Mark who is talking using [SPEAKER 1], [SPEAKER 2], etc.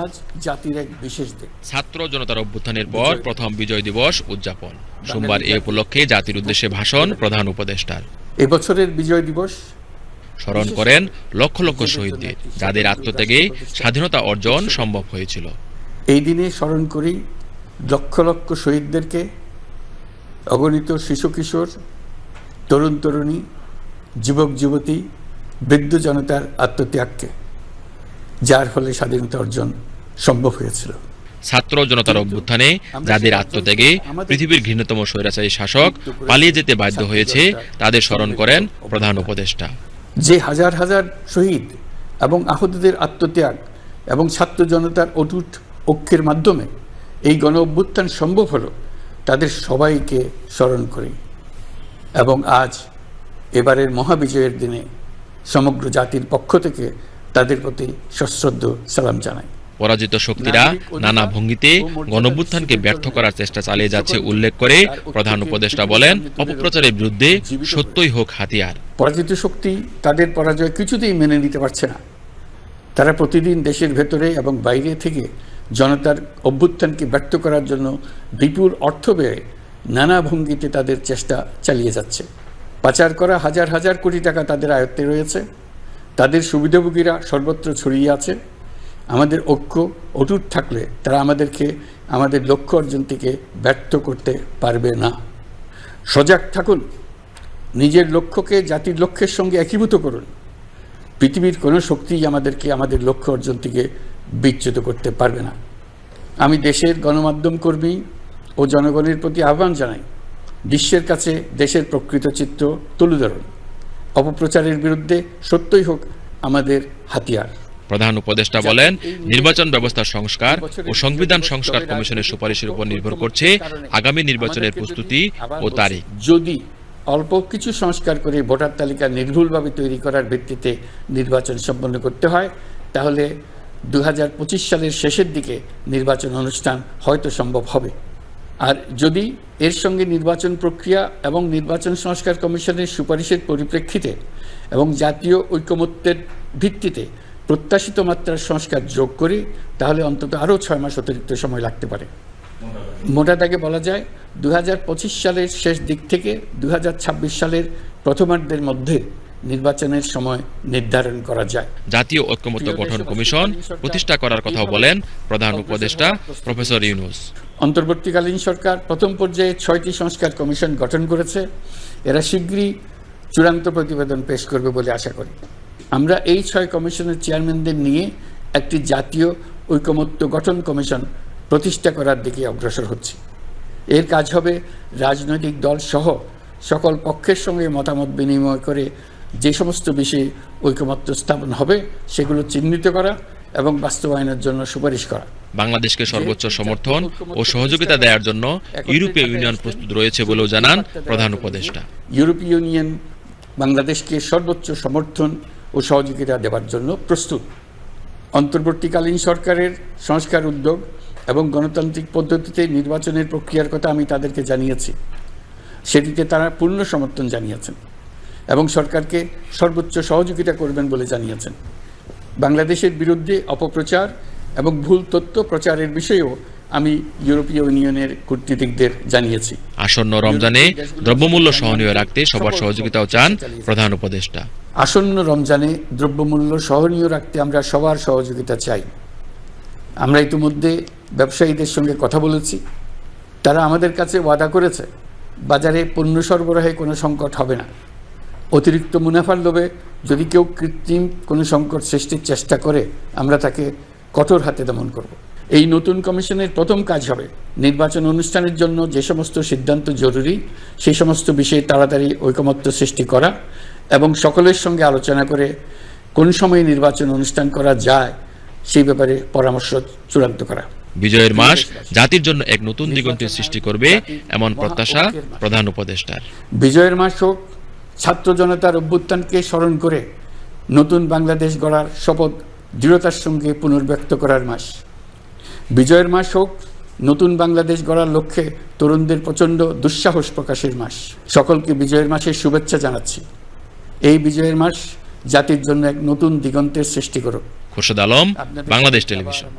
[SPEAKER 1] আজ জাতির এক বিশেষ দিন।
[SPEAKER 2] ছাত্র জনতার অভ্যুত্থানের পর প্রথম বিজয় দিবস উদযাপন। সোমবার এ উপলক্ষে জাতির উদ্দেশ্যে ভাষণ প্রধান উপদেষ্টার।
[SPEAKER 1] এবছরের বিজয় দিবস
[SPEAKER 2] স্মরণ করেন লক্ষ লক্ষ শহীদদের যাদের আত্মত্যাগে স্বাধীনতা অর্জন সম্ভব হয়েছিল।
[SPEAKER 1] এই দিনে স্মরণ করি লক্ষ লক্ষ শহীদদেরকে অগণিত শিশু কিশোর তরুণ তরুণী যুবক যুবতী বৃদ্ধ জনতার আত্মত্যাগকে। যার ফলে স্বাধীনতা অর্জন সম্ভব হয়েছিল।
[SPEAKER 2] ছাত্র জনতার অভ্যুত্থানে যাদের আত্মত্যাগে পৃথিবীর ঘৃণতম স্বৈরাচারী শাসক পালিয়ে যেতে বাধ্য হয়েছে তাদের স্মরণ করেন প্রধান উপদেষ্টা।
[SPEAKER 1] যে হাজার হাজার শহীদ এবং আহতদের আত্মত্যাগ এবং ছাত্র জনতার অটুট ঐক্যের মাধ্যমে এই গণ অভ্যুত্থান সম্ভব হলো তাদের সবাইকে স্মরণ করি। এবং আজ এবারের মহাবিজয়ের দিনে সমগ্র জাতির পক্ষ থেকে তাদের প্রতি সশ্রদ্ধ সালাম জানাই।
[SPEAKER 2] পরাজিত শক্তিরা নানা ভঙ্গিতে গণভ্যুত্থানকে ব্যর্থ করার চেষ্টা চালিয়ে যাচ্ছে উল্লেখ করে প্রধান উপদেষ্টা বলেন অপপ্রচারের বিরুদ্ধে সত্যই হোক হাতিয়ার।
[SPEAKER 1] পরাজিত শক্তি তাদের পরাজয় কিছুতেই মেনে নিতে পারছে না। তারা প্রতিদিন দেশের ভেতরে এবং বাইরে থেকে জনতার অভ্যুত্থানকে ব্যর্থ করার জন্য বিপুল অর্থ ব্যয়ে নানা ভঙ্গিতে তাদের চেষ্টা চালিয়ে যাচ্ছে। পাচার করা হাজার হাজার কোটি টাকা তাদের আয়ত্তে রয়েছে। তাদের সুবিধাভোগীরা সর্বত্র ছড়িয়ে আছে। আমাদের ঐক্য অটুট থাকলে তারা আমাদেরকে, আমাদের লক্ষ্য অর্জন থেকে ব্যর্থ করতে পারবে না। সজাগ থাকুন। নিজের লক্ষ্যকে জাতির লক্ষ্যের সঙ্গে একীভূত করুন। পৃথিবীর কোনো শক্তিই আমাদেরকে, আমাদের লক্ষ্য অর্জন থেকে বিচ্যুত করতে পারবে না। আমি দেশের গণমাধ্যম কর্মী ও জনগণের প্রতি আহ্বান জানাই। বিশ্বের কাছে দেশের প্রকৃত চিত্র তুলে ধরুন। অপপ্রচারের বিরুদ্ধে সত্যই হোক আমাদের হাতিয়ার।
[SPEAKER 2] প্রধান উপদেষ্টা বলেন নির্বাচন ব্যবস্থা সংস্কার ও সংবিধান সংস্কার কমিশনের সুপারিশের উপর নির্ভর করছে আগামী নির্বাচনের প্রস্তুতি ও তারিখ।
[SPEAKER 1] যদি অল্প কিছু সংস্কার করে ভোটার তালিকা নির্ভুলভাবে তৈরি করার ভিত্তিতে নির্বাচন সম্পন্ন করতে হয় তাহলে দু হাজার পঁচিশ সালের শেষের দিকে নির্বাচন অনুষ্ঠান হয়তো সম্ভব হবে। আর যদি এর সঙ্গে নির্বাচন প্রক্রিয়া এবং নির্বাচন সংস্কার কমিশনের সুপারিশের পরিপ্রেক্ষিতে এবং জাতীয় ঐকমত্যের ভিত্তিতে প্রত্যাশিত মাত্রার সংস্কার যোগ করি, তাহলে অন্তত আরও ছয় মাস অতিরিক্ত সময় লাগতে পারে। মোটা দাগে বলা যায় দুই হাজার পঁচিশ সালের শেষ দিক থেকে দুই হাজার ছাব্বিশ সালের প্রথমার্ধের মধ্যে নির্বাচনের সময় নির্ধারণ করা যায়।
[SPEAKER 2] জাতীয় ঐক্যমত্য গঠন কমিশন প্রতিষ্ঠা করার কথা বলেন প্রধান উপদেষ্টা প্রফেসর ইউনুস।
[SPEAKER 1] অন্তর্বর্তীকালীন সরকার প্রথম পর্যায়ে ছয়টি সংস্কার কমিশন গঠন করেছে। এরা শীঘ্রই চূড়ান্ত প্রতিবেদন পেশ করবে বলে আশা করি। আমরা এই ছয় কমিশনের চেয়ারম্যানদের নিয়ে একটি জাতীয় ঐকমত্য গঠন কমিশন প্রতিষ্ঠা করার দিকে অগ্রসর হচ্ছে। এর কাজ হবে রাজনৈতিক দল সহ সকল পক্ষের সঙ্গে মতামত বিনিময় করে যে সমস্ত বিষয়ে ঐকমত্য স্থাপন হবে সেগুলো চিহ্নিত করা এবং বাস্তবায়নের জন্য সুপারিশ করা।
[SPEAKER 2] বাংলাদেশকে সর্বোচ্চ সমর্থন ও সহযোগিতা দেওয়ার জন্য ইউরোপীয় ইউনিয়ন প্রস্তুত রয়েছে বলেও জানান প্রধান উপদেষ্টা।
[SPEAKER 1] ইউরোপীয় ইউনিয়ন বাংলাদেশকে সর্বোচ্চ সমর্থন ও সহযোগিতা দেওয়ার জন্য প্রস্তুত। অন্তর্বর্তীকালীন সরকারের সংস্কার উদ্যোগ এবং গণতান্ত্রিক পদ্ধতিতে নির্বাচনের প্রক্রিয়ার কথা আমি তাদেরকে জানিয়েছি। সেটিতে তারা পূর্ণ সমর্থন জানিয়েছেন এবং সরকারকে সর্বোচ্চ সহযোগিতা করবেন বলে জানিয়েছেন। বাংলাদেশের বিরুদ্ধে অপপ্রচার এবং ভুল তথ্য প্রচারের বিষয়েও আমি ইউরোপীয় ইউনিয়নের কূটনীতিকদের জানিয়েছি।
[SPEAKER 2] আসন্ন রমজানে দ্রব্যমূল্য সহনীয় রাখতে সবার সহযোগিতাও চান প্রধান উপদেষ্টা।
[SPEAKER 1] আসন্ন রমজানে দ্রব্যমূল্য সহনীয় রাখতে আমরা সবার সহযোগিতা চাই। আমরা ইতিমধ্যে ব্যবসায়ীদের সঙ্গে কথা বলেছি। তারা আমাদের কাছে ওয়াদা করেছে বাজারে পণ্য সরবরাহে কোনো সংকট হবে না। অতিরিক্ত মুনাফার লোভে যদি কেউ কৃত্রিম কোনো সংকট সৃষ্টির চেষ্টা করে আমরা তাকে কঠোর হাতে দমন করব। এই নতুন কমিশনের প্রথম কাজ হবে নির্বাচন অনুষ্ঠানের জন্য যে সমস্ত সিদ্ধান্ত জরুরি সেই সমস্ত বিষয়ে তাড়াতাড়ি ঐকমত্য সৃষ্টি করা এবং সকলের সঙ্গে আলোচনা করে কোন সময়ে নির্বাচন অনুষ্ঠান করা যায় সেই ব্যাপারে পরামর্শ চূড়ান্ত করা।
[SPEAKER 2] বিজয়ের মাস জাতির জন্য এক নতুন দিগন্তের সৃষ্টি করবে এমন প্রত্যাশা প্রধান উপদেষ্টার।
[SPEAKER 1] বিজয়ের মাস হোক ছাত্র জনতার অভ্যুত্থানকে স্মরণ করে নতুন বাংলাদেশ গড়ার শপথ দৃঢ়তার সঙ্গে পুনর্ব্যক্ত করার মাস। বিজয়ের মাস হোক নতুন বাংলাদেশ গড়ার লক্ষ্যে তরুণদের প্রচণ্ড দুঃসাহস প্রকাশের মাস। সকলকে বিজয়ের মাসের শুভেচ্ছা জানাচ্ছি। এই বিজয়ের মাস জাতির জন্য এক নতুন দিগন্তের সৃষ্টি করুক।
[SPEAKER 2] খোরশেদ আলম বাংলাদেশ টেলিভিশন।